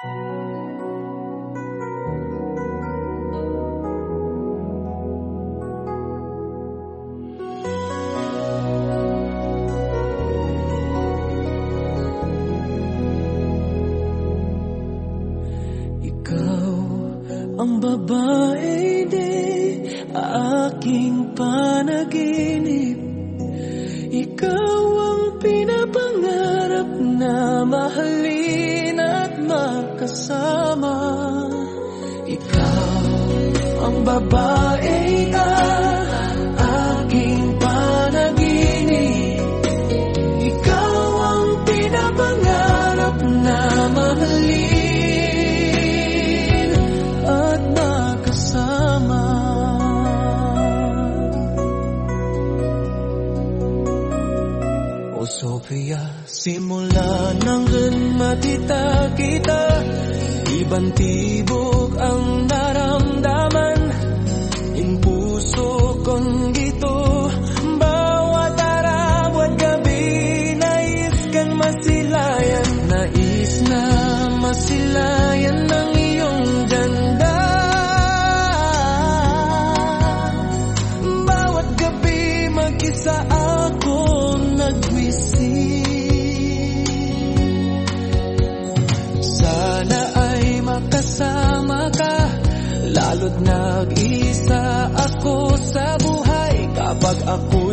Ikaw babae na aking panaginip. Ikaw ang pinapangarap na mahalin at makasama. O Sofia, simula nang matita kita Ibang tibok ang naramdaman masilayan. Ng iyong ganda. Bawat gabi mag-isa ako Sana ay makasama ka Lalo't buhay Kapag ako'y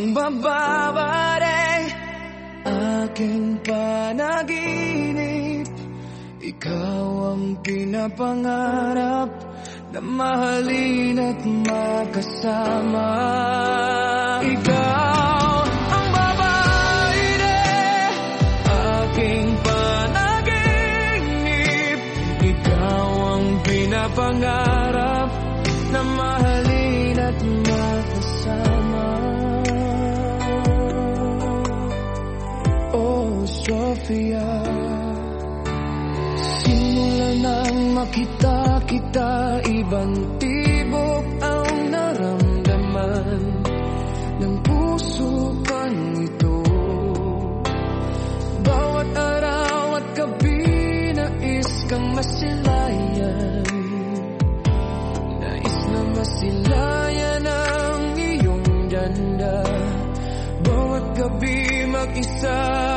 Pangbababaring aking panaginip. Ikaw ang pinapangarap na mahalin at makasama. Ikaw ang babae aking panaginip. Ikaw ang pinapangarap saya Simula nang makita kita Ibang tibok ang naramdaman. Ng puso kang ito. Bawat araw at gabi Nais kang masilayan. Nais na masilayan ang iyong ganda. Bawat gabi mag-isa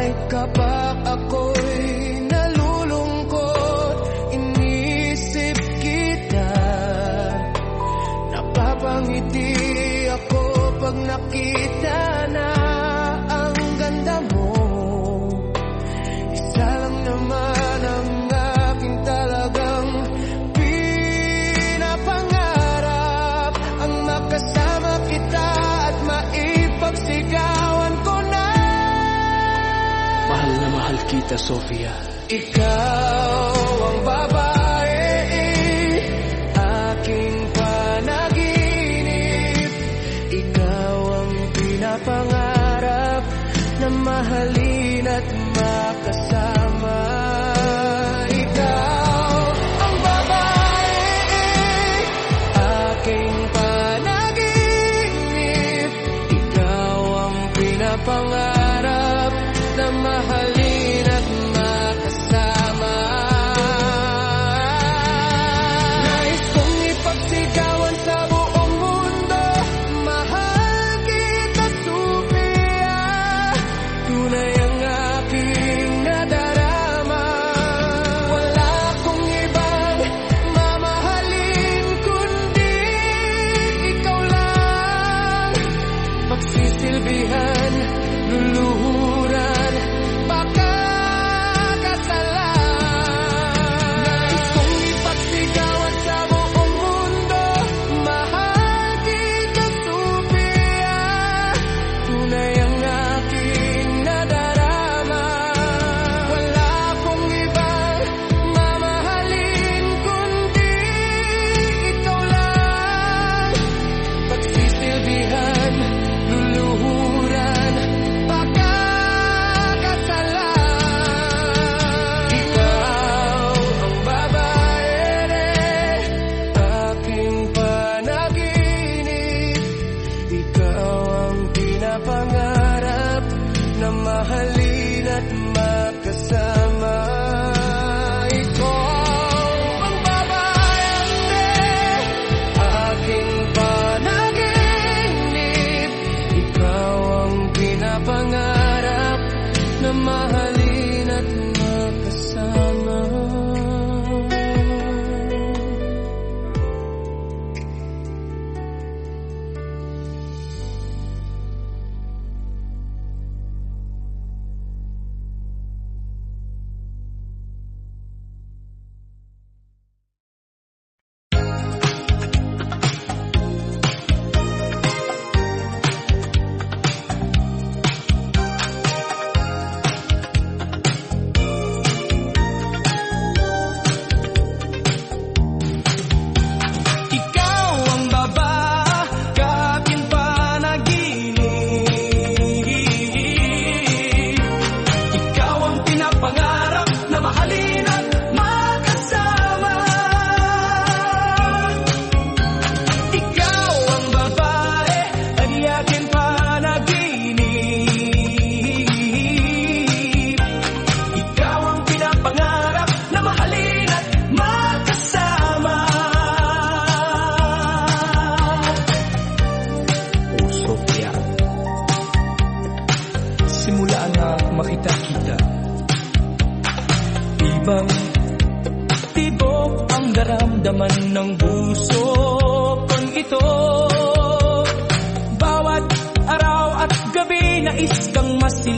wake up. Sofia Ikaw ang babae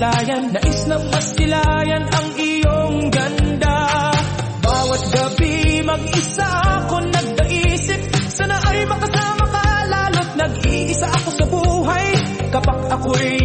patunayan Nais na pastilayan ang iyong ganda. Bawat gabi mag-isa ako nagdaisip Sana ay makasama ka lalo't nag-iisa ako sa buhay. Kapag ako'y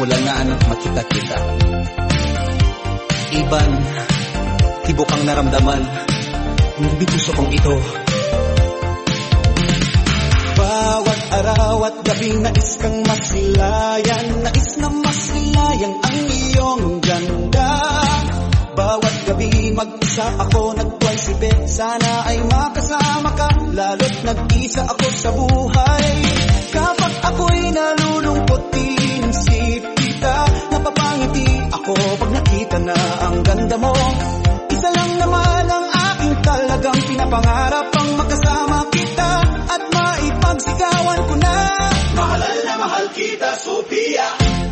simulan na ano, makita kita Iban, tibok ang naramdaman. Ngunit puso kong ito. Bawat araw at gabi nais kang masilayan. Nais na masilayan ang iyong ganda. Bawat gabi mag-isa ako nagpaisipin Sana ay makasama ka Lalo't nag-isa ako sa buhay. Kapag ako'y nalulungkot Napapangiti ako pag nakita na ang ganda mo. Isa lang naman ang aking talagang pinapangarap Ang makasama kita at maipagsigawan ko na. Mahal na mahal kita, Sophia.